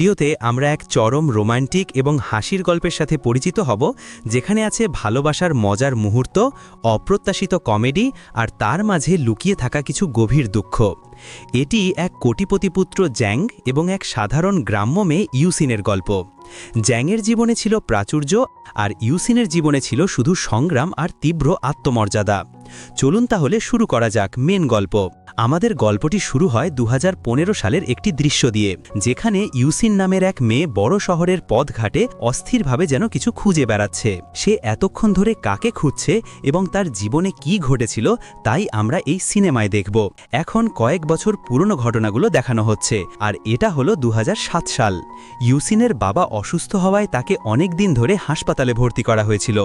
ভিডিওতে আমরা এক চরম রোমান্টিক এবং হাসির গল্পের সাথে পরিচিত হব, যেখানে আছে ভালোবাসার মজার মুহূর্ত, অপ্রত্যাশিত কমেডি আর তার মাঝে লুকিয়ে থাকা কিছু গভীর দুঃখ। এটি এক কোটিপতিপুত্র জ্যাং এবং এক সাধারণ গ্রাম্য মেয়ে ইউসিনের গল্প। জ্যাংয়ের জীবনে ছিল প্রাচুর্য আর ইউসিনের জীবনে ছিল শুধু সংগ্রাম আর তীব্র আত্মমর্যাদা। চলুন তাহলে শুরু করা যাক মেন গল্প। আমাদের গল্পটি শুরু হয় দু হাজার পনেরো সালের একটি দৃশ্য দিয়ে, যেখানে ইউসিন নামের এক মেয়ে বড় শহরের পথঘাটে অস্থিরভাবে যেন কিছু খুঁজে বেড়াচ্ছে। সে এতক্ষণ ধরে কাকে খুঁজছে এবং তার জীবনে কি ঘটেছিল, তাই আমরা এই সিনেমায় দেখব। এখন কয়েক বছর পুরনো ঘটনাগুলো দেখানো হচ্ছে, আর এটা হলো দু হাজার সাত সাল। ইউসিনের বাবা অসুস্থ হওয়ায় তাকে অনেক দিন ধরে হাসপাতালে ভর্তি করা হয়েছিল,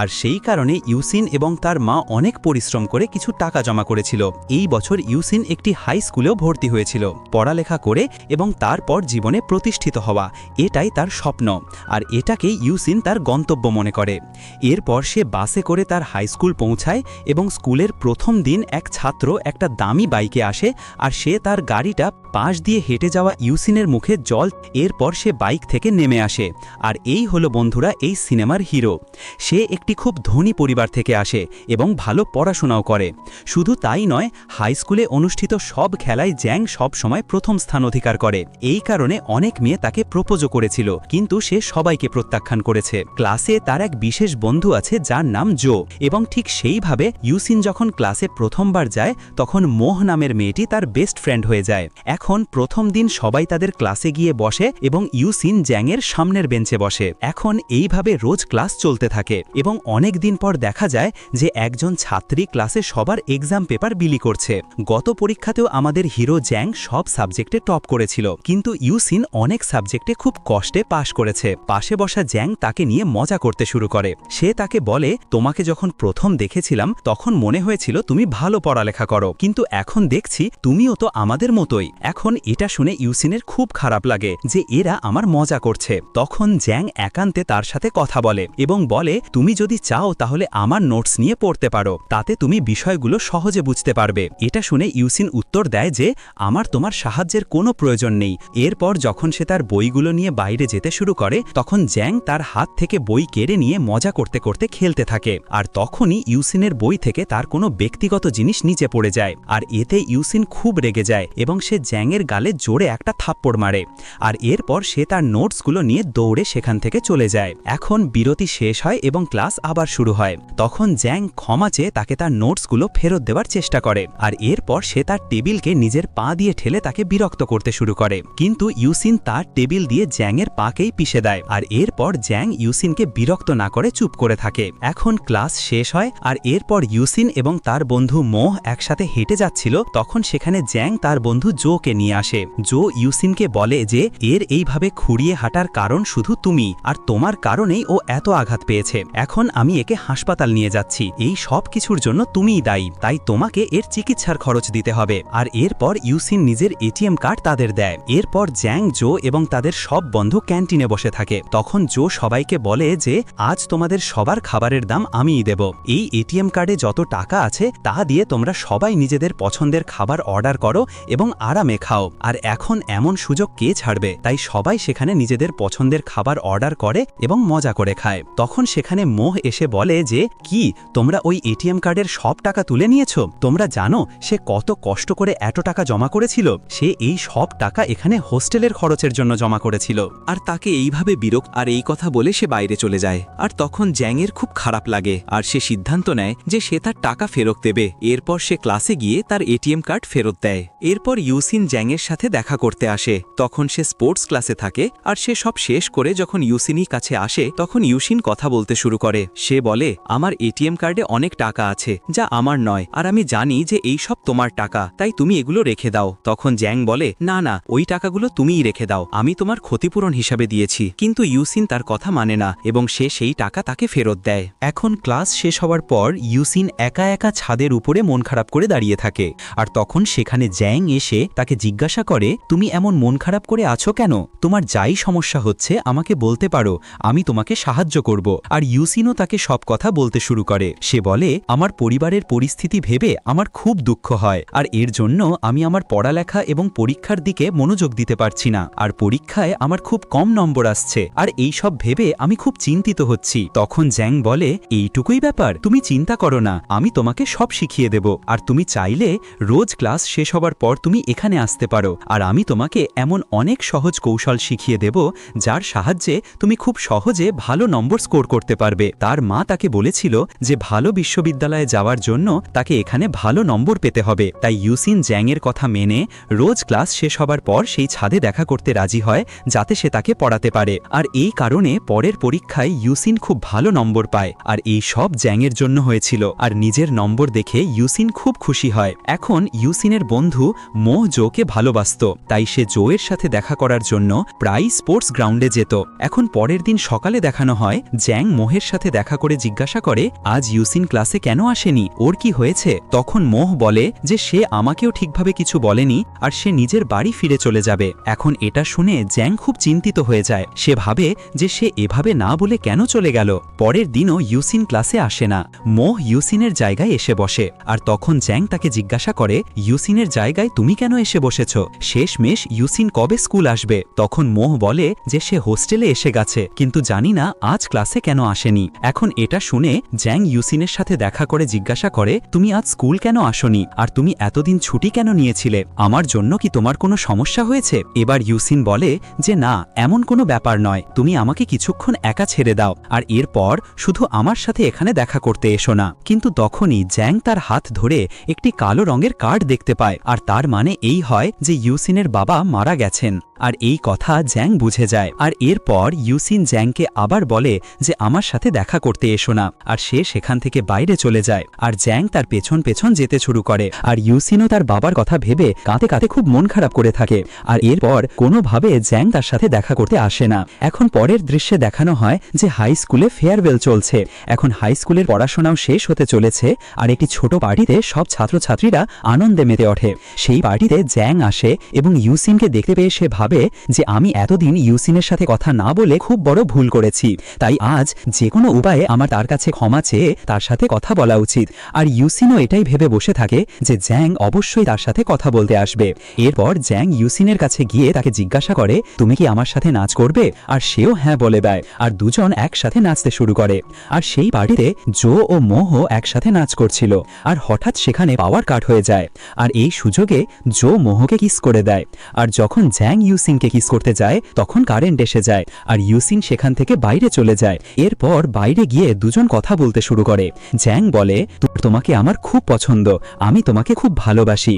আর সেই কারণে ইউসিন এবং তার মা অনেক পরিশ্রম করে কিছু টাকা জমা করেছিল। এই বছর ইউসিন একটি হাই স্কুলেও ভর্তি হয়েছিল, পড়ালেখা করে এবং তারপর জীবনে প্রতিষ্ঠিত হওয়া। এটাই তার স্বপ্ন, আর এটাকেই ইউসিন তার গন্তব্য মনে করে। এরপর সে বাসে করে তার হাই স্কুল পৌঁছায় এবং স্কুলের প্রথম দিন এক ছাত্র একটা দামি বাইকে আসে আর সে তার গাড়িটা পাশ দিয়ে হেঁটে যাওয়া ইউসিনের মুখে জল এরপর সে বাইক থেকে নেমে আসে। আর এই হলো বন্ধুরা এই সিনেমার হিরো। সে একটি খুব ধনী পরিবার থেকে আসে এবং ভালো পড়াশোনাও করে। শুধু তাই নয়, হাই স্কুলে অনুষ্ঠিত সব খেলায় জ্যাং সব সময় প্রথম স্থান অধিকার করে। এই কারণে অনেক মেয়ে তাকে প্রপোজও করেছিল, কিন্তু সে সবাইকে প্রত্যাখ্যান করেছে। ক্লাসে তার এক বিশেষ বন্ধু আছে যার নাম জো, এবং ঠিক সেইভাবে ইউসিন যখন ক্লাসে প্রথমবার যায়, তখন মোহ নামের মেয়েটি তার বেস্ট ফ্রেন্ড হয়ে যায়। এখন প্রথম দিন সবাই তাদের ক্লাসে গিয়ে বসে এবং ইউসিন জ্যাংয়ের সামনের বেঞ্চে বসে। এখন এইভাবে রোজ ক্লাস চলতে থাকে এবং অনেক দিন পর দেখা যায় যে একজন ছাত্রী ক্লাসে সবার এক্সাম পেপার বিলি করছে। গত পরীক্ষাতেও আমাদের হিরো জ্যাং সব সাবজেক্টে টপ করেছিল। কিন্তু ইউসিন অনেক সাবজেক্টে খুব কষ্টে পাশ করেছে। পাশে বসা জ্যাং তাকে নিয়ে মজা করতে শুরু করে। সে তাকে বলে, তোমাকে যখন প্রথম দেখেছিলাম, তখন মনে হয়েছিল তুমি ভালো পড়ালেখা করো। কিন্তু এখন দেখছি, তুমিও তো আমাদের মতোই। এখন এটা শুনে ইউসিনের খুব খারাপ লাগে যে এরা আমার মজা করছে। তখন জ্যাং একান্তে তার সাথে কথা বলে এবং বলে, তুমি যদি চাও তাহলে আমার নোটস নিয়ে পড়তে পারো। তাতে তুমি বিষয়গুলো সহজে বুঝতে পারবে। এটা ইউসিন উত্তর দেয় যে, আমার তোমার সাহায্যের কোনো প্রয়োজন নেই। এরপর যখন সে তার বইগুলো নিয়ে বাইরে যেতে শুরু করে, তখন জ্যাং তার হাত থেকে বই কেড়ে নিয়ে মজা করতে করতে খেলতে থাকে। আর তখনই ইউসিনের বই থেকে তার কোনো ব্যক্তিগত জিনিস নিচে পড়ে যায়। আর এতে ইউসিন খুব রেগে যায় এবং সে জ্যাংয়ের গালে জোরে একটা থাপ্পড় মারে। আর এরপর সে তার নোটসগুলো নিয়ে দৌড়ে সেখান থেকে চলে যায়। এখন বিরতি শেষ হয় এবং ক্লাস আবার শুরু হয়। তখন জ্যাং ক্ষমা চেয়ে তাকে তার নোটসগুলো ফেরত দেওয়ার চেষ্টা করে। আর এরপর সে তার টেবিলকে নিজের পা দিয়ে ঠেলে তাকে বিরক্ত করতে শুরু করে। কিন্তু ইউসিন তার টেবিল দিয়ে জ্যাংয়ের পাকেই পিষে দেয় আর এরপর জ্যাং ইউসিনকে বিরক্ত না করে চুপ করে থাকে। এখন ক্লাস শেষ হয় আর এরপর ইউসিন এবং তার বন্ধু মোহ একসাথে হেঁটে যাচ্ছিল, তখন সেখানে জ্যাং তার বন্ধু জোকে নিয়ে আসে। জো ইউসিনকে বলে যে, এর এইভাবে খুঁড়িয়ে হাঁটার কারণ শুধু তুমি, আর তোমার কারণেই ও এত আঘাত পেয়েছে। এখন আমি একে হাসপাতাল নিয়ে যাচ্ছি। এই সব কিছুর জন্য তুমিই দায়ী, তাই তোমাকে এর চিকিৎসার খরচ দিতে হবে। আর এরপর ইউসিন নিজের এটিএম কার্ড তাদের দেয়। এরপর জ্যাং, জো এবং তাদের সব বন্ধু ক্যান্টিনে বসে থাকে। তখন জো সবাইকে বলে যে, আজ তোমাদের সবার খাবারের দাম আমিই দেব। এই এটিএম কার্ডে যত টাকা আছে, তা দিয়ে তোমরা সবাই নিজেদের পছন্দের খাবার অর্ডার করো এবং আরামে খাও। আর এখন এমন সুযোগ কে ছাড়বে? তাই সবাই সেখানে নিজেদের পছন্দের খাবার অর্ডার করে এবং মজা করে খায়। তখন সেখানে মোহ এসে বলে যে, কি, তোমরা ওই এটিএম কার্ডের সব টাকা তুলে নিয়েছো? তোমরা জানো, সে কত কষ্ট করে এত টাকা জমা করেছিল? সে এই সব টাকা এখানে হোস্টেলের খরচের জন্য জমা করেছিল। আর তাকে এইভাবে বিরক আর এই কথা বলে সে বাইরে চলে যায়। আর তখন জ্যাংয়ের খুব খারাপ লাগে। আর সে সিদ্ধান্ত নেয় যে সে তার টাকা ফেরত দেবে। এরপর সে ক্লাসে গিয়ে তার এটিএম কার্ড ফেরত দেয়। এরপর ইউসিন জ্যাংয়ের সাথে দেখা করতে আসে। তখন সে স্পোর্টস ক্লাসে থাকে। আর সে সব শেষ করে যখন ইউসিনই কাছে আসে, তখন ইউসিন কথা বলতে শুরু করে। সে বলে, আমার এটিএম কার্ডে অনেক টাকা আছে, যা আমার নয়। আর আমি জানি যে এই সব তোমার টাকা, তাই তুমি এগুলো রেখে দাও। তখন জ্যাং বলে, না না, ওই টাকাগুলো তুমিই রেখে দাও। আমি তোমার ক্ষতিপূরণ হিসাবে দিয়েছি। কিন্তু ইউসিন তার কথা মানে না, এবং সে সেই টাকা তাকে ফেরত দেয়। এখন ক্লাস শেষ হওয়ার পর, ইউসিন একা একা ছাদের উপরে মন খারাপ করে দাঁড়িয়ে থাকে। আর তখন সেখানে জ্যাং এসে তাকে জিজ্ঞাসা করে, তুমি এমন মন খারাপ করে আছো কেন? তোমার যাই সমস্যা হচ্ছে, আমাকে বলতে পারো। আমি তোমাকে সাহায্য করব। আর ইউসিনও তাকে সব কথা বলতে শুরু করে। সে বলে, আমার পরিবারের পরিস্থিতি ভেবে আমার খুব দুঃখ হয়। হয়, আর এর জন্য আমি আমার পড়ালেখা এবং পরীক্ষার দিকে মনোযোগ দিতে পারছি না। আর পরীক্ষায় আমার খুব কম নম্বর আসছে। আর এই সব ভেবে আমি খুব চিন্তিত হচ্ছি। তখন জ্যাং বলে, এইটুকুই ব্যাপার, তুমি চিন্তা করো না, আমি তোমাকে সব শিখিয়ে দেব। আর তুমি চাইলে রোজ ক্লাস শেষ হবার পর তুমি এখানে আসতে পারো। আর আমি তোমাকে এমন অনেক সহজ কৌশল শিখিয়ে দেব, যার সাহায্যে তুমি খুব সহজে ভালো নম্বর স্কোর করতে পারবে। তার মা তাকে বলেছিল যে, ভালো বিশ্ববিদ্যালয়ে যাওয়ার জন্য তাকে এখানে ভালো নম্বর পেতে হবে। তাই ইউসিন জ্যাংয়ের কথা মেনে রোজ ক্লাস শেষ হবার পর সেই ছাদে দেখা করতে রাজি হয়, যাতে সে তাকে পড়াতে পারে। আর এই কারণে পরের পরীক্ষায় ইউসিন খুব ভালো নম্বর পায়। আর এই সব জ্যাংয়ের জন্য হয়েছিল। আর নিজের নম্বর দেখে ইউসিন খুব খুশি হয়। এখন ইউসিনের বন্ধু মোহ জোকে ভালোবাসত। তাই সে জোয়ের সাথে দেখা করার জন্য প্রায় স্পোর্টস গ্রাউন্ডে যেত। এখন পরের দিন সকালে দেখানো হয়, জ্যাং মোহের সাথে দেখা করে জিজ্ঞাসা করে, আজ ইউসিন ক্লাসে কেন আসেনি? ওর কি হয়েছে? তখন মোহ বলে যে সে আমাকেও ঠিকভাবে কিছু বলেনি আর সে নিজের বাড়ি ফিরে চলে যাবে। এখন এটা শুনে জ্যাং খুব চিন্তিত হয়ে যায়। সে ভাবে যে সে এভাবে না বলে কেন চলে গেল। পরের দিনও ইউসিন ক্লাসে আসে না। মোহ ইউসিনের জায়গায় এসে বসে। আর তখন জ্যাং তাকে জিজ্ঞাসা করে, ইউসিনের জায়গায় তুমি কেন এসে বসেছ? শেষমেশ ইউসিন কবে স্কুল আসবে? তখন মোহ বলে যে সে হোস্টেলে এসে গেছে, কিন্তু জানি না আজ ক্লাসে কেন আসেনি। এখন এটা শুনে জ্যাং ইউসিনের সাথে দেখা করে জিজ্ঞাসা করে, তুমি আজ স্কুল কেন আসনি? আর তুমি এতদিন ছুটি কেন নিয়েছিলে? আমার জন্য কি তোমার কোনো সমস্যা হয়েছে? এবার ইউসিন বলে যে না, এমন কোনো ব্যাপার নয়। তুমি আমাকে কিছুক্ষণ একা ছেড়ে দাও, আর এরপর শুধু আমার সাথে এখানে দেখা করতে এসো না। কিন্তু তখনই জ্যাং তার হাত ধরে একটি কালো রঙের কার্ড দেখতে পায়, আর তার মানে এই হয় যে ইউসিনের বাবা মারা গেছেন। আর এই কথা জ্যাং বুঝে যায়। আর এরপর ইউসিন জ্যাংকে আবার বলে যে, আমার সাথে দেখা করতে এসো না। আর সে সেখান থেকে বাইরে চলে যায়। আর জ্যাং তার পেছন পেছন যেতে শুরু করে। আর ইউসিনও তার বাবার কথা ভেবে কাঁতে কাঁতে খুব মন খারাপ করে থাকে। আর এরপর কোনোভাবে জ্যাং তার সাথে দেখা করতে আসে না। এখন পরের দৃশ্যে দেখানো হয় যে, হাই স্কুলে ফেয়ারওয়েল চলছে। এখন হাই স্কুলের পড়াশোনাও শেষ হতে চলেছে। আর একটি ছোট পার্টিতে সব ছাত্রছাত্রীরা আনন্দে মেতে ওঠে। সেই পার্টিতে জ্যাং আসে এবং ইউসিনকে দেখতে পেয়ে সে ভাবে যে আমি এতদিন ইউসিনের সাথে কথা না বলে খুব বড় ভুল করেছি। তাই আজ যে কোনো উপায়ে আমার তার কাছে ক্ষমা চেয়ে তার সাথে কথা বলা উচিত। আর ইউসিনও এটাই ভেবে বসে থাকে যে জ্যাং অবশ্যই তার সাথে কথা বলতে আসবে। এরপর জ্যাং ইউসিনের কাছে গিয়ে তাকে জিজ্ঞাসা করে, তুমি কি আমার সাথে নাচ করবে? আর সেও হ্যাঁ বলে দেয়। আর দুজন একসাথে নাচতে শুরু করে। আর সেই পার্টিতে জো ও মোহ একসাথে নাচ করছিল। আর হঠাৎ সেখানে পাওয়ার কাট হয়ে যায়। আর এই সুযোগে জো মোহকে কিস করে দেয়। আর যখন জ্যাং ইউসিনকে কিস করতে যায়, তখন কারেন্ট এসে যায় আর ইউসিন সেখান থেকে বাইরে চলে যায়। এরপর বাইরে গিয়ে দুজন কথা বলতে শুরু করে। জ্যাং বলে তোমাকে আমার খুব পছন্দ, আমি তোমাকে খুব ভালোবাসি।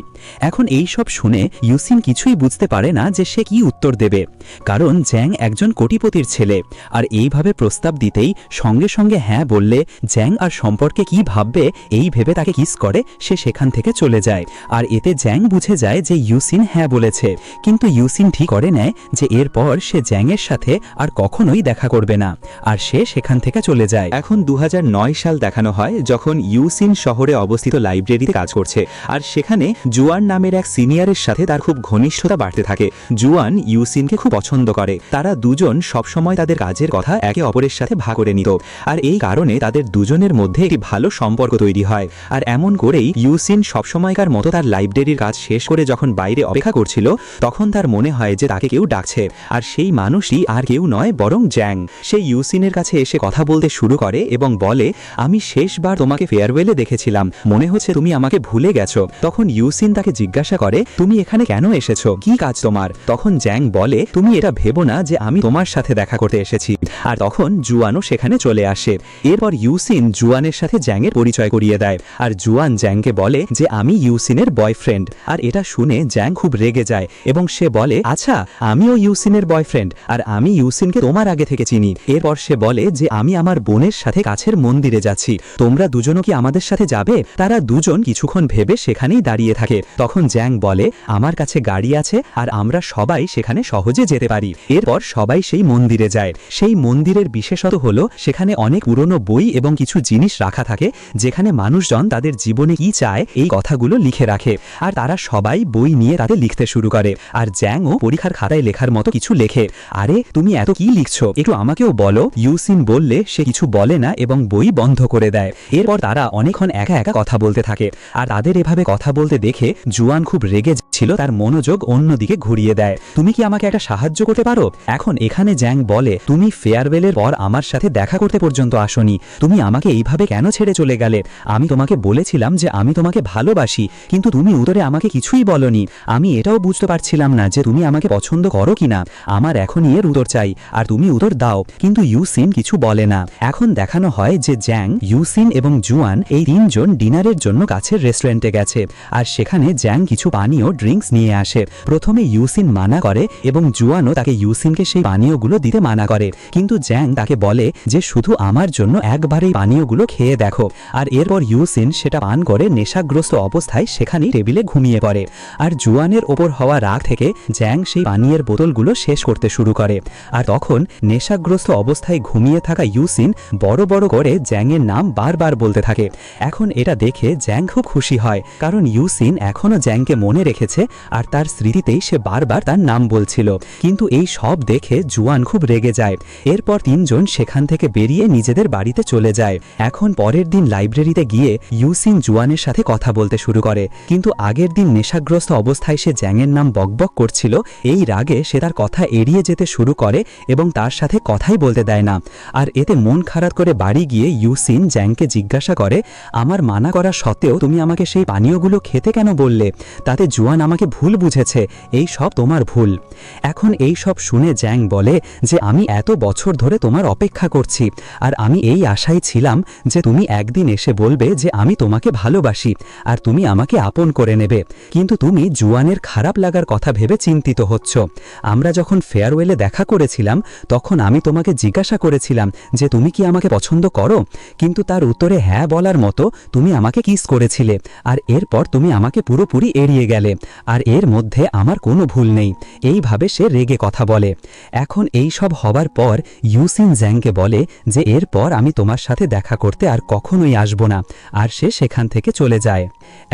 এখন এই সব শুনে ইউসিন কিছুই বুঝতে পারে না যে সে কি উত্তর দেবে। কারণ জ্যাং একজন কোটিপতির ছেলে আর এইভাবে প্রস্তাব দিতেই সঙ্গে সঙ্গে হ্যাঁ বললে, জ্যাং আর সম্পর্কে কি ভাববে, এই ভেবে তাকে কিস করে, সে সেখান থেকে চলে যায়। আর এতে জ্যাং বুঝে যায় যে ইউসিন হ্যাঁ বলেছে। কিন্তু ইউসিন ঠিক করে নেয় যে এরপর সে জ্যাংয়ের সাথে আর কখনোই দেখা করবে না, আর সে সেখান থেকে চলে যায়। এখন দু হাজার নয় সাল দেখানো হয় যখন ইউসিন শহরে অবস্থিত লাইব্রেরিতে কাজ করছে, আর সেখানে জুয়ান নামের এক সিনিয়রের সাথে তার খুব ঘনিষ্ঠতা বাড়তে থাকে। জুয়ান ইউসিনকে খুব পছন্দ করে। তারা দুজন সবসময় তাদের কাজের কথা একে অপরের সাথে ভাগ করে নিত, আর এই কারণে তাদের দুজনের মধ্যে একটি ভালো সম্পর্ক তৈরি হয়। আর এমন করেই ইউসিন সবসময়কার মতো তার লাইব্রেরির কাজ শেষ করে যখন বাইরে অপেক্ষা করছিল, তখন তার মনে হয় যে তাকে কেউ ডাকছে। আর সেই মানুষই আর কেউ নয়, বরং জ্যাং। সেই ইউসিনের কাছে এসে কথা বলতে শুরু করে এবং বলে, আমি শেষবার তোমাকে ফেয়ারওয়েলে দেখেছিলাম। মনে হচ্ছে তুমি আমাকে ভুলে গেছো। তখন ইউসিন তাকে জিজ্ঞাসা করে, তুমি এখানে কেন এসেছ? কি কাজ তোমার? তখন জ্যাং বলে, তুমি এটা ভেবো না যে আমি তোমার সাথে দেখা করতে এসেছি। আর তখন জুয়ানও সেখানে চলে আসে। এরপর ইউসিন জুয়ানের সাথে জ্যাংয়ের পরিচয় করিয়ে দেয়। আর জুয়ান জ্যাংকে বলে যে, আমি ইউসিনের বয়ফ্রেন্ড আর এটা শুনে জ্যাং খুব রেগে যায় এবং সে বলে আচ্ছা আমিও ইউসিনের বয়ফ্রেন্ড, আর আমি ইউসিনকে তোমার আগে থেকে চিনি। এরপর সে বলে যে, আমি আমার বোনের সাথে কাছের মন্দিরে যাচ্ছি। তোমরা দুজনও কি আমাদের সাথে যাবে? তারা দুজন কিছুক্ষণ ভেবে সেখানেই দাঁড়িয়ে থাকে। তখন জ্যাং বলে, আমার কাছে গাড়ি আছে, আর আমরা সবাই সেখানে সহজে যেতে পারি। এরপর সবাই সেই মন্দিরে যায়। সেই মন্দিরের বিশেষত হলো, সেখানে অনেক পুরনো বই এবং কিছু জিনিস রাখা থাকে, যেখানে মানুষজন তাদের জীবনে কি চায়, এই কথাগুলো লিখে রাখে। আর তারা সবাই বই নিয়ে তাতে লিখতে শুরু করে। আর জ্যাংও পরীক্ষার খাতায় লেখার মতো কিছু লেখে। আরে, তুমি এত কি লিখছো? একটু আমাকেও বলো। ইউসিন বললে সে কিছু বলে না এবং বই বন্ধ করে দেয়। এরপর তারা অনেকক্ষণ একা একা কথা বলতে থাকে। আর তাদের এভাবে কথা বলতে দেখে জুয়ান খুব রেগে ছিল তার মনোযোগ অন্যদিকে ঘুরিয়ে দেয়। তুমি কি আমাকে একটা সাহায্য করতে পারো? এখন এখানে জ্যাং বলে, তুমি ফেয়ারওয়েলের পর আমার সাথে দেখা করতে পর্যন্ত আসনি। তুমি আমাকে এইভাবে কেন ছেড়ে চলে গেলে? আমি তোমাকে বলেছিলাম যে আমি তোমাকে ভালোবাসি, কিন্তু তুমি উত্তরে আমাকে কিছুই বলনি। আমি এটাও বুঝতে পারছিলাম না যে তুমি আমাকে পছন্দ করো কিনা? আমার এখনই এর উত্তর চাই। আর তুমি উত্তর দাও। কিন্তু ইউসিন কিছু বলে না। এখন দেখানো হয় যে জ্যাং, ইউসিন এবং জুয়ান এই তিনজন ডিনারের জন্য কাছের রেস্টুরেন্টে গেছে। আর সেখানে জ্যাং কিছু পানীয় ড্রিঙ্কস নিয়ে আসে। প্রথমে ইউসিন মানা করে এবং জুয়ানও তাকে ইউসিনকে সেই পানীয়গুলো দিতে মানা করে। কিন্তু জ্যাং তাকে বলে যে শুধু আমার জন্য একবারেই পানীয়গুলো খেয়ে দেখো। আর এরপর ইউসিন সেটা পান করে নেশাগ্রস্ত অবস্থায় সেখানেই টেবিলে ঘুমিয়ে পড়ে। আর জুয়ানের ওপর হওয়া রাগ থেকে জ্যাং সেই পানীয়ের বোতলগুলো শেষ করতে শুরু করে। আর তখন নেশাগ্রস্ত অবস্থায় ঘুমিয়ে থাকা ইউসিন বড় বড় করে জ্যাংয়ের নাম বারবার বলতে থাকে। এখন এটা দেখে জ্যাং খুব খুশি হয়, কারণ ইউসিন এখনও জ্যাংকে মনে রেখেছে আর তার স্মৃতিতেই সে বারবার তার নাম বলছিল। কিন্তু এই সব দেখে জুয়ান খুব রেগে যায়। এরপর তিনজন সেখান থেকে বেরিয়ে নিজেদের বাড়িতে চলে যায়। এখন পরের দিন লাইব্রেরিতে গিয়ে ইউসিন জুয়ানের সাথে কথা বলতে শুরু করে। কিন্তু আগের দিন নেশাগ্রস্ত অবস্থায় সে জ্যাংয়ের নাম বকবক করছিল এই রাগে সে তার কথা এড়িয়ে যেতে শুরু করে এবং তার সাথে কথাই বলতে দেয় না। আর এতে মন খারাপ করে বাড়ি গিয়ে ইউসিন জ্যাংকে জিজ্ঞাসা করে, আমার মানা করা সত্ত্বেও তুমি আমাকে সেই পানীয়গুলো খেতে কেন বললে? তাতে জুয়ান আমাকে ভুল বুঝেছে। এই সব তোমার ভুল। এখন এই সব শুনে জ্যাং বলে যে, আমি এত বছর ধরে তোমার অপেক্ষা করছি। আর আমি এই আশায় ছিলাম যে, তুমি একদিন এসে বলবে যে, আমি তোমাকে ভালোবাসি। আর তুমি আমাকে আপন করে নেবে। কিন্তু তুমি জুয়ানের খারাপ লাগার কথা ভেবে চিন্তিত হচ্ছ। আমরা যখন ফেয়ারওয়েলে দেখা করেছিলাম, তখন আমি তোমাকে জিজ্ঞাসা করেছিলাম যে তুমি কি আমাকে পছন্দ করো? কিন্তু তার উত্তরে হ্যাঁ বলার মতো তুমি আমাকে কিস করেছিলে, আর এরপর তুমি আমাকে পুরোপুরি এড়িয়ে গেলে, আর এর মধ্যে আমার কোনো ভুল নেই। এইভাবে সে রেগে কথা বলে। এখন এই সব হবার পর ইউসিন জ্যাংকে বলে যে এরপর আমি তোমার সাথে দেখা করতে আর কখনোই আসব না, আর সে সেখান থেকে চলে যায়।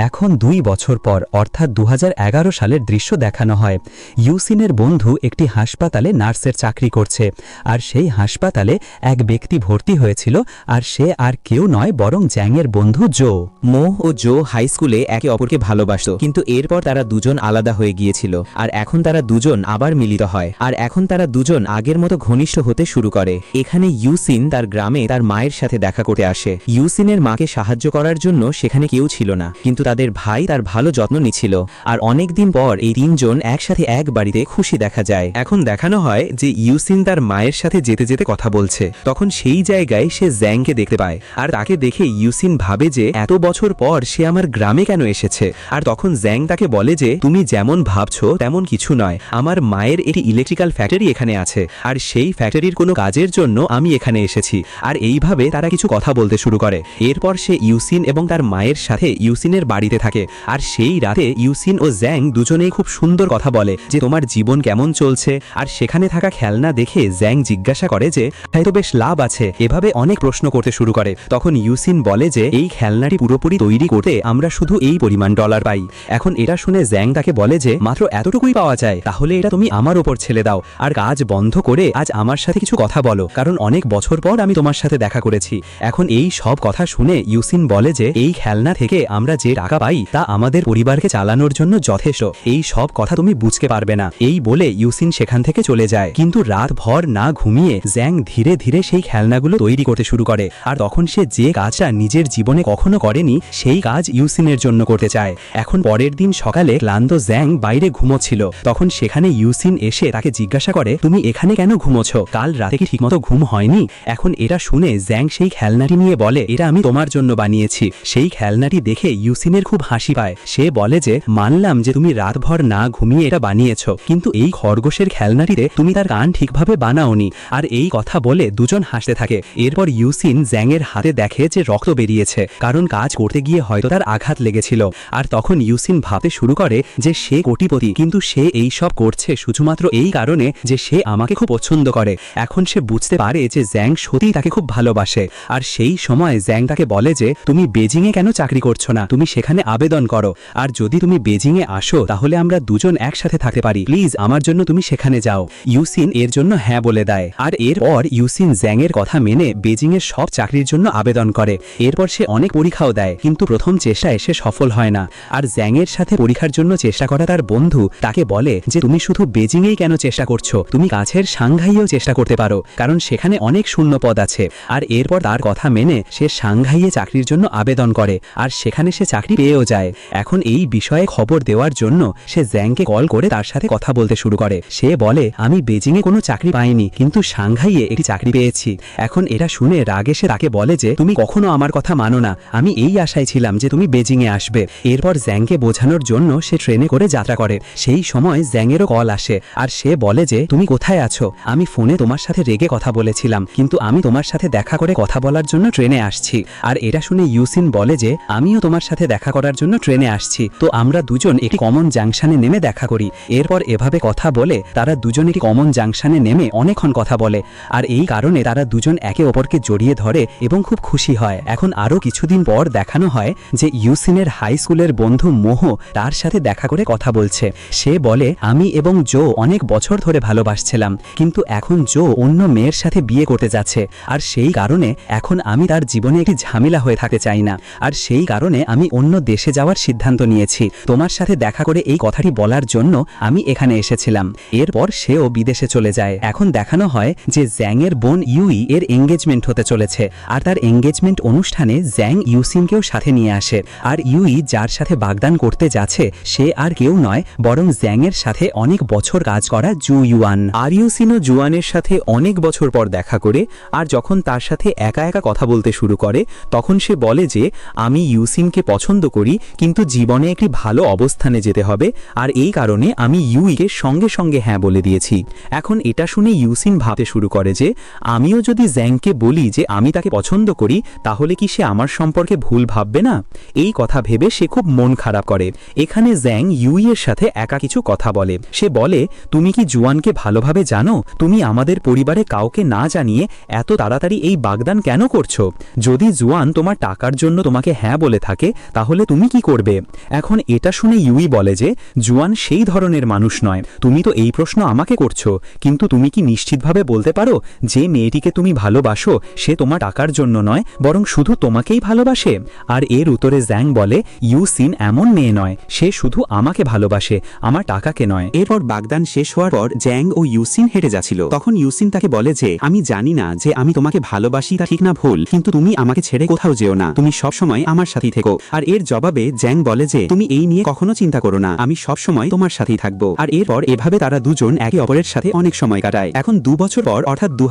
এখন দুই বছর পর, অর্থাৎ দু হাজার এগারো সালের দৃশ্য দেখানো হয়। ইউসিনের বন্ধু একটি হাসপাতালে নার্সের চাকরি করছে, আর সেই হাসপাতালে এক ব্যক্তি ভর্তি হয়েছিল, আর সে আর কেউ নয়, বরং জ্যাংয়ের বন্ধু জো। মোহ ও জো হাই স্কুলে একে অপরকে ভালোবাসত, কিন্তু এরপর তারা দুজন আলাদা হয়ে গিয়েছিল, আর এখন তারা দুজন আবার মিলিত হয়, আর এখন তারা দুজন আগের মতো ঘনিষ্ঠ হতে শুরু করে। এখানে ইউসিন তার গ্রামে তার মায়ের সাথে দেখা করতে আসে। ইউসিনের মাকে সাহায্য করার জন্য সেখানে কেউ ছিল না, কিন্তু তাদের ভাই তার ভালো যত্ন নিচ্ছিল, আর অনেকদিন পর এই তিনজন একসাথে এক বাড়িতে খুশি দেখা যায়। এখন দেখানো হয় যে ইউসিন তার মায়ের সাথে যেতে যেতে কথা বলছে। তখন সেই জায়গায় সে জ্যাংকে দেখতে পায়। আর তাকে দেখে ইউসিন ভাবে যে এত বছর পর সে আমার গ্রামে কেন এসেছে। আর তখন জ্যাং তাকে বলে যে, তুমি যেমন ভাবছ, তেমন কিছু নয়। আমার মায়ের একটি ইলেকট্রিক্যাল ফ্যাক্টরি এখানে আছে। আর সেই ফ্যাক্টরির কোনো কাজের জন্য আমি এখানে এসেছি। আর এইভাবে তারা কিছু কথা বলতে শুরু করে। এরপর সে ইউসিন এবং তার মায়ের সাথে ইউসিনের বাড়িতে থাকে। আর সেই রাতে ইউসিন ও জ্যাং দুজনেই খুব সুন্দর কথা বলে, যে তোমার জীবন কেমন চলছে? আর সেখানে থাকা খেলনা দেখে জ্যাং জিজ্ঞাসা করে যে হয়তো বেশ লাভ আছে। এভাবে অনেক প্রশ্ন করতে শুরু করে। তখন ইউসিন বলে যে, এই খেলনাটি পুরোপুরি তৈরি করতে আমরা শুধু এই পরিমাণ ডলার পাই। এখন এটা শুনে জ্যাং তাকে বলে যে, মাত্র এতটুকুই পাওয়া যায়। তাহলে এটা তুমি আমার ওপর ছেলে দাও। আর কাজ বন্ধ করে আজ আমার সাথে কিছু কথা বলো। কারণ অনেক বছর পর আমি তোমার সাথে দেখা করেছি। এখন এই সব কথা শুনে ইউসিন বলে যে, এই খেলনা থেকে আমরা যে টাকা পাই, তা আমাদের পরিবারকে চালানোর জন্য যথেষ্ট। এই সব কথা তুমি বুঝতে পারবে না। এই বলে ইউসিন সেখান থেকে চলে যায়। কিন্তু রাত ভর না ঘুমিয়ে জ্যাং ধীরে ধীরে সেই খেলনাগুলো তৈরি করতে শুরু করে। আর তখন সে যে কাজটা নিজের জীবনে কখনো করেনি, সেই কাজ ইউসিনের জন্য করতে চায়। এখন পরের দিন সকালে ক্লান্ত জ্যাং বাইরে ঘুমোচ্ছিল। তখন সেখানে ইউসিন এসে তাকে জিজ্ঞাসা করে, তুমি এখানে কেন ঘুমোছ কাল রাতে কি ঠিকমতো ঘুম হয়নি? এখন এটা শুনে জ্যাং সেই খেলনাটি নিয়ে বলে, এটা আমি তোমার জন্য বানিয়েছি। সেই খেলনাটি দেখে ইউসিনের খুব হাসি পায়। সে বলে যে, মানলাম যে তুমি রাতভর না ঘুমিয়ে এটা বানিয়েছ। কিন্তু এই খরগোশের খেলনাটিতে তুমি তার কান ঠিকভাবে বানাওনি। আর এই কথা বলে দুজন হাসতে থাকে। এরপর ইউসিন জ্যাংয়ের হাতে দেখে যে রক্ত বেরিয়েছে, কারণ কাজ করতে গিয়ে হয়তো তার আঘাত লেগেছিল। আর তখন ইউসিন ভাবতে শুরু করে যে সে কোটিপতি, কিন্তু সে এই সব করছে শুধুমাত্র এই কারণে যে সে আমাকে খুব পছন্দ করে। এখন সে বুঝতে পারে যে জ্যাং সত্যিই তাকে খুব ভালোবাসে। আর সেই সময় জ্যাং তাকে বলে যে, তুমি বেজিংয়ে কেন চাকরি করছ না? তুমি সেখানে আবেদন করো। আর যদি তুমি বেজিংয়ে আসো, তাহলে আমরা দুজন একসাথে থাকতে পারি। প্লিজ, আমার জন্য তুমি সেখানে যাও। ইউসিন এর জন্য হ্যাঁ বলে দেয়। আর এরপর ইউসিন জ্যাং এর কথা মেনে বেজিংয়ের সব চাকরির জন্য আবেদন করে। এরপর সে অনেক পরীক্ষাও দেয়, কিন্তু প্রথম চেষ্টায় সে সফল হয় না। আর জ্যাংয়ের সাথে পরীক্ষার জন্য চেষ্টা করা তার বন্ধু তাকে বলে যে, তুমি শুধু বেজিংয়েই কেন চেষ্টা করছ? তুমি কাছের সাংঘাইয়েও চেষ্টা করতে পারো, কারণ সেখানে অনেক শূন্য পদ আছে। আর এরপর তার কথা মেনে সে সাংঘাইয়ে চাকরির জন্য আবেদন করে, আর সেখানে সে চাকরি পেয়েও যায়। এখন এই বিষয়ে খবর দেওয়ার জন্য সে জ্যাংকে কল করে তার সাথে কথা বলতে শুরু করে। সে বলে, আমি বেজিংয়ে কোনো চাকরি পাইনি, কিন্তু সাংঘাইয়ে একটি চাকরি পেয়েছি। এখন এটা শুনে রাগে সে তাকে বলে যে, তুমি কখনো আমার কথা মানো না। আমি এই আশায় ছিলাম যে তুমি বেজিংয়ে আসবে। এরপর জ্যাংকে বোঝানোর জন্য সে ট্রেনে করে যাত্রা করে। সেই সময় জ্যাংয়েরও কল আসে, আর সে বলে যে, তুমি কোথায় আছো? আমি ফোনে তোমার সাথে রেগে কথা বলেছিলাম, কিন্তু আমি তোমার সাথে দেখা করে কথা বলার জন্য ট্রেনে আসছি। আর এটা শুনে ইউসিন বলে যে, আমিও তোমার সাথে দেখা করার জন্য ট্রেনে আসছি। তো আমরা দুজন একটি কমন জাংশনে নেমে দেখা করি। এরপর এভাবে কথা বলে তারা দুজন কমন জাংশনে নেমে অনেকক্ষণ কথা বলে। আর এই কারণে তারা দুজন একে অপরকে জড়িয়ে ধরে এবং খুব খুশি হয়। এখন আরও কিছুদিন পর দেখানো হয় যে ইউসিনের হাই স্কুলের বন্ধু মোহ তার সাথে দেখা করে কথা বলছে। সে বলে, আমি এবং জো অনেক বছর ধরে ভালোবাসছিলাম, কিন্তু এখন জো অন্য মেয়ের সাথে বিয়ে করতে যাচ্ছে। আর সেই কারণে এখন আমি তার জীবনে একটি ঝামেলা হয়ে থাকতে চাই না। আর সেই কারণে আমি অন্য দেশে যাওয়ার সিদ্ধান্ত নিয়েছি। তোমার সাথে দেখা করে এই কথাটি বলার জন্য আমি এখানে এসেছিলাম। এরপর সেও বিদেশে চলে যায়। এখন দেখানো হয় যে জ্যাংয়ের বোন ইউই এর এঙ্গেজমেন্ট হতে চলেছে আর তার এঙ্গেজমেন্ট অনুষ্ঠানে জ্যাং ইউসিনকেও সাথে নিয়ে আসে। আর ইউই যার সাথে বাগদান করতে যাচ্ছে, সে আর কেউ নয়, বরং জ্যাংয়ের সাথে অনেক বছর কাজ করা জু ইউয়ান। আর ইউসিনও জুয়ানের সাথে অনেক বছর পর দেখা করে আর যখন তার সাথে একা একা কথা বলতে শুরু করে, তখন সে বলে যে, আমি ইউসিনকে পছন্দ করি, কিন্তু জীবনে একটি ভালো অবস্থানে যেতে হবে, আর এই কারণে আমি ইউইকে সঙ্গে সঙ্গে হ্যাঁ বলে দিয়েছি। এখন এটা শুনে ইউসিন ভাবতে শুরু করে যে, আমিও যদি জ্যাংকে বলি যে আমি তাকে পছন্দ করি, তাহলে কি সে আমার সম্পর্কে ভুল ভাববে না? এই কথা ভেবে সে খুব মন খারাপ করে। এখানে জ্যাং ইউইয়ের সাথে একা কিছু কথা বলে। সে বলে, তুমি কি জুয়ানকে ভালোভাবে জানো? তুমি আমাদের পরিবারে কাউকে না জানিয়ে এত তাড়াতাড়ি এই বাগদান কেন করছ? যদি জুয়ান তোমার টাকার জন্য তোমাকে হ্যাঁ বলে থাকে, তাহলে তুমি কি করবে? এখন এটা শুনে ইউই বলে যে, জুয়ান সেই ধরনের মানুষ নয়। তুমি তো এই প্রশ্ন আমাকে করছ, কিন্তু তুমি কি নিশ্চিতভাবে বলতে পারো যে মেয়েটিকে তুমি ভালোবাসো, সে তোমার টাকার জন্য নয়, বরং শুধু তোমাকেই ভালোবাসে? আর এর উত্তরে জ্যাং বলে ইউসিন এমন মেয়ে নয়, সে শুধু আমাকে ভালোবাসে, আমার টাকাকে নয়। এরপর বাগদান শেষ হওয়ার পর জ্যাং ও ইউসিন হেঁটে যাচ্ছিল। তখন ইউসিন তাকে বলে যে, আমি জানি না যে আমি তোমাকে ভালোবাসি তা ঠিক না ভুল, কিন্তু তুমি আমাকে ছেড়ে কোথাও যেও না। তুমি সব সময় আমার সাথেই থেকো। আর এর জবাবে জ্যাং বলে যে, তুমি এই নিয়ে কখনো চিন্তা করো না, আমি সব সময় তোমার সাথেই থাকব। আর এরপর এভাবে তারা দুজন একে অপরের সাথে অনেক সময় কাটায়। এখন দু বছর পর অর্থাৎ দু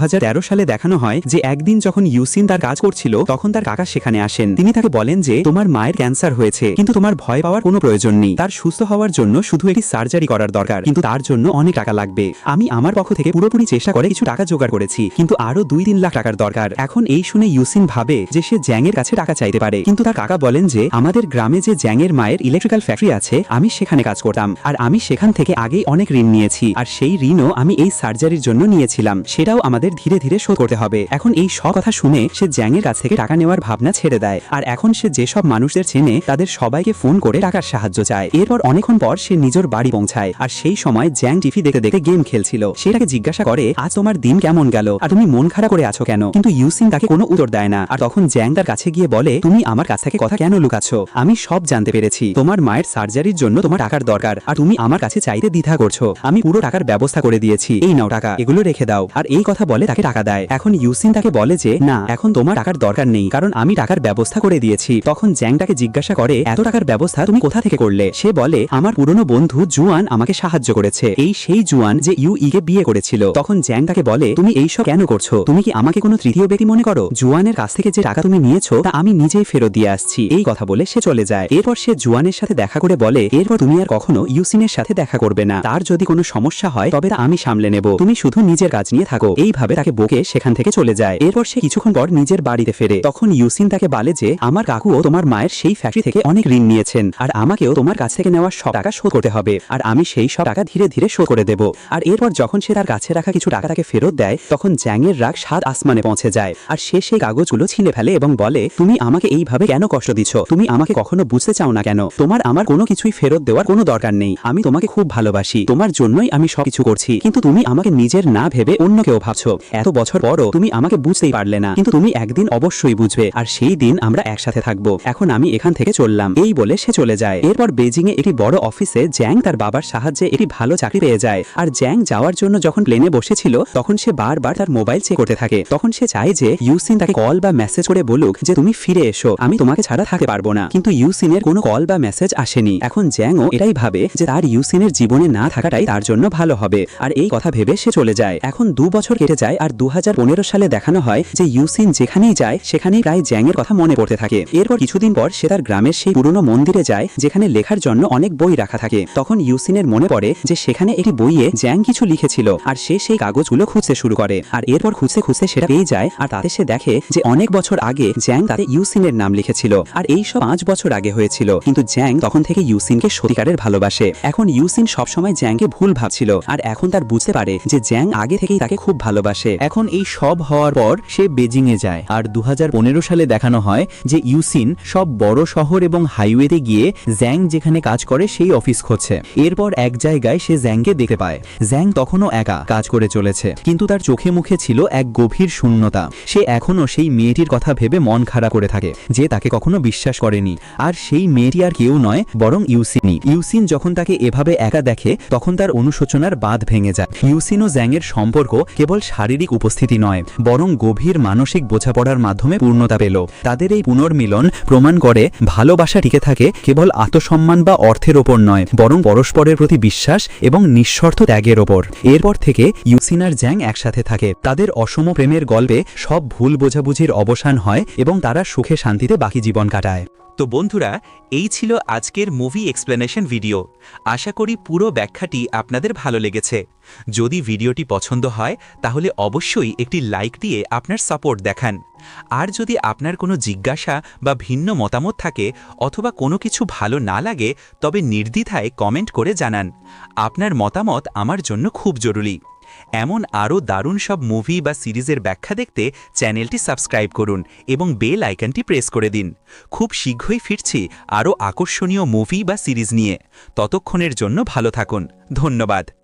সালে দেখানো হয় যে একদিন যখন ইউসিন তার কাজ করছিল, তখন তার কাকা সেখানে আসেন। তিনি তাকে বলেন যে, তোমার মায়ের ক্যান্সার হয়েছে, কিন্তু তোমার ভয় পাওয়ার কোনো প্রয়োজন নেই। তার সুস্থ হওয়ার জন্য শুধু একটি সার্জারি করার দরকার, কিন্তু তার জন্য অনেক টাকা লাগবে। আমি আমার পক্ষ থেকে পুরোপুরি চেষ্টা করে কিছু টাকা জোগাড় করেছি, কিন্তু আরও দুই তিন লাখ টাকার দরকার। এখন এই শুনে ইউসিন ভাবে যে সে জ্যাংয়ের কাছে টাকা চাইতে পারে। কিন্তু তার কাকা বলেন যে, আমাদের গ্রামে যে জ্যাংয়ের মায়ের ইলেকট্রিক্যাল ফ্যাক্টরি আছে, আমি সেখানে কাজ করতাম। আর আমি সেখান থেকে আগেই অনেক ঋণ নিয়েছি, আর সেই ঋণও আমি এই সার্জারির জন্য নিয়েছিলাম। সেটাও আমাদের ধীরে ধীরে শোধ করতে হবে। এখন এই সব কথা শুনে সে জ্যাংয়ের কাছ থেকে টাকা নেওয়ার ভাবনা ছেড়ে দেয়, আর এখন সে যেসব মানুষদের চেনে তাদের সবাইকে ফোন করে টাকার সাহায্য চায়। এরপর অনেকক্ষণ পর সে নিজের বাড়ি পৌঁছায়, আর সেই সময় জ্যাং টিভি দেখতে দেখতে গেম খেলছিল। সেটাকে জিজ্ঞাসা করে, আজ তোমার দিন কেমন গেল? আর তুমি মন খারাপ করে আছো কেন? কিন্তু ইউসিন তাকে কোনো উত্তর দেয় না, আর তখন জ্যাং তার কাছে গিয়ে বলে, তুমি আমার কাছ থেকে কথা কেন লুকাচ্ছ? আমি সব জানতে পেরেছি। তোমার মায়ের সার্জারির জন্য তোমার টাকার দরকার, আর তুমি আমার কাছে চাইতে দ্বিধা করছ। আমি পুরো টাকার ব্যবস্থা করে দিয়েছি। এই নাও টাকা, এগুলো রেখে দাও। আর এই কথা বলে তাকে টাকা দেয়। এখন ইউসিন তাকে বলে যে, না, এখন তোমার টাকার দরকার নেই, কারণ আমি টাকার ব্যবস্থা করে দিয়েছি। তখন জ্যাং তাকে জিজ্ঞাসা করে, এত টাকার ব্যবস্থা তুমি কোথা থেকে করলে? সে বলে, আমার পুরনো বন্ধু জুয়ান আমাকে সাহায্য করেছে। এই সেই জুয়ান যে ইউ কে বিয়ে করেছিল। তখন জ্যাং তাকে বলে, তুমি এইসব কেন করছ? তুমি কি আমাকে কোনো তৃতীয় ব্যক্তি মনে করো? জুয়ানের কাছ থেকে যে টাকা তুমি নিয়েছো, তা আমি নিজেই ফেরত দিয়ে আসছি। এই কথা বলে সে চলে যায়। এরপর সে জুয়ানের সাথে দেখা করে বলে, এরপর তুমি আর কখনো ইউসিনের সাথে দেখা করবে না। তার যদি কোনো সমস্যা হয়, তবে আমি সামলে নেব। তুমি শুধু নিজের কাজ নিয়ে থাকো। এইভাবে তাকে বকে সেখান থেকে চলে যায়। এরপর সে কিছুক্ষণ পর নিজের বাড়িতে ফেরে। তখন ইউসিন তাকে বলে যে, আমার কাকুও তোমার মায়ের সেই ফ্যাক্টরি থেকে অনেক ঋণ নিয়েছেন। আর আমাকেও তোমার কাছ থেকে নেওয়া সব টাকা শোধ করতে হবে। আর আমি সেই সব টাকা ধীরে ধীরে শোধ করে দেব। আর এরপর যখন সে তার কাছে রাখা কিছু টাকা তাকে ফেরত দেয়, তখন জ্যাংয়ের রাগ সাত আসমানে পৌঁছে যায়। আর সে সেই কাগজগুলো ছিঁড়ে ফেলে এবং বলে, তুমি আমাকে এইভাবে কেন কষ্ট দিচ্ছ? তুমি আমাকে কখনো বুঝতে চাও না কেন? তোমার আমার কোনো কিছুই ফেরত দেওয়ার কোনো দরকার নেই। আমি তোমাকে খুব ভালোবাসি। তোমার জন্যই আমি সবকিছু করছি। কিন্তু তুমি আমাকে নিজের না ভেবে অন্য কেউ ভাবছ। এত বছর পরও তুমি আমাকে বুঝতেই পারলে না। কিন্তু তুমি একদিন অবশ্যই বুঝবে। আর সেই দিন আমরা একসাথে থাকব। এখন আমি এখান থেকে চললাম। এই বলে সে চলে যায়। এরপর বেজিং এ একটি বড় অফিসে জ্যাং তার বাবার সাহায্যে একটি ভালো চাকরি পেয়ে যায়। আর জ্যাং যাওয়ার জন্য যখন প্লেনে বসেছিল, তখন সে বারবার তার মোবাইল চেক করতে থাকে। তখন সে চায় যে ইউসিন তাকে কল বা মেসেজ করে বলুক যে, তুমি ফিরে এসো। আমি তোমাকে ছাড়া থাকতে পারব না। কিন্তু ইউসিনের কোনো কল বা মেসেজ আসেনি। এখন জ্যাংও এটাই ভাবে যে, তার ইউসিনের জীবনে না থাকাটাই তার জন্য ভালো হবে। আর এই কথা ভেবে সে চলে যায়। এখন দু বছর কেটে যায় আর দু হাজার পনেরো সালে দেখানো হয় যে ইউসিন যেখানেই যায়, সেখানেই প্রায় জ্যাংয়ের কথা মনে পড়তে থাকে। এরপর কিছুদিন পর সে তার গ্রামের সেই পুরনো মন্দিরে যায়, যেখানে লেখার জন্য অনেক বই রাখা থাকে। তখন ইউসিনের মনে পড়ে যে সেখানে একটি বইয়ে জ্যাং কিছু লিখেছিল, আর সে সেই কাগজগুলো খুঁজতে শুরু করে। আর এরপর খুঁজতে খুঁজতে সেটা পেয়ে যায়, আর তাতে সে দেখে যে অনেক বছর আগে জ্যাং তাতে ইউসিনের নাম লিখেছিল। আর এই সব পাঁচ বছর আগে হয়েছিল। কিন্তু জ্যাং তখন থেকে ইউসিনকে সত্যিকারের ভালোবাসে। এখন ইউসিন সবসময় জ্যাংকে ভুল ভাবছিল আর এখন তার বুঝতে পারে যে জ্যাং আগে থেকেই তাকে খুব ভালোবাসে। এখন এই সব হওয়ার পর সে বেজিংয়ে যায়। আর দু সালে দেখানো হয় যে ইউসিন সব বড় শহর এবং হাইওয়েতে গিয়ে জ্যাং যেখানে কাজ করে সেই অফিস খুঁজছে। এরপর এক জায়গায় সে জ্যাংকে দেখতে পায়। জ্যাং তখনও একা কাজ করে চলেছে। কিন্তু তার চোখে মুখে ছিল এক গভীর শূন্যতা। সে এখনও সেই মেয়েটির কথা ভেবে মন খারাপ করে থাকে, যে তাকে কখনো বিশ্বাস করেনি। আর সেই মেয়েটি আর কেউ নয়, বরং ইউসিনই। ইউসিন যখন তাকে এভাবে একা দেখে তখন তার অনুশোচনার বাঁধ ভেঙে যায়। ইউসিন জ্যাংয়ের সম্পর্ক কেবল শারীরিক উপস্থিতি নয়, বরং গভীর মানসিক বোঝাপড়ার মাধ্যমে পূর্ণতা পেল। তাদের এই পুনর্মিলন প্রমাণ করে ভালোবাসা টিকে থাকে কেবল আত্মসম্মান বা অর্থের ওপর নয়, বরং পরস্পরের প্রতি বিশ্বাস এবং নিঃস্বার্থ ত্যাগের ওপর। এরপর থেকে ইউসিন আর জ্যাং একসাথে থাকে। তাদের অসম প্রেমের গল্পে সব ভুল বোঝাবুঝির অবসান হয় এবং তারা সুখে শান্তিতে বাকি জীবন কাটায়। তো বন্ধুরা, এই ছিল আজকের মুভি এক্সপ্লেনেশন ভিডিও আশা করি পুরো ব্যাখ্যাটি আপনাদের ভালো লেগেছে। যদি ভিডিওটি পছন্দ হয়, তাহলে অবশ্যই একটি লাইক দিয়ে আপনার সাপোর্ট দেখান। আর যদি আপনার কোনো জিজ্ঞাসা বা ভিন্ন মতামত থাকে অথবা কোনো কিছু ভালো না লাগে, তবে নির্দ্বিধায় কমেন্ট করে জানান। আপনার মতামত আমার জন্য খুব জরুরি। এমন আরও দারুণ সব মুভি বা সিরিজের ব্যাখ্যা দেখতে চ্যানেলটি সাবস্ক্রাইব করুন এবং বেল আইকনটি প্রেস করে দিন। খুব শীঘ্রই ফিরছি আরও আকর্ষণীয় মুভি বা সিরিজ নিয়ে। ততক্ষণের জন্য ভালো থাকুন। ধন্যবাদ।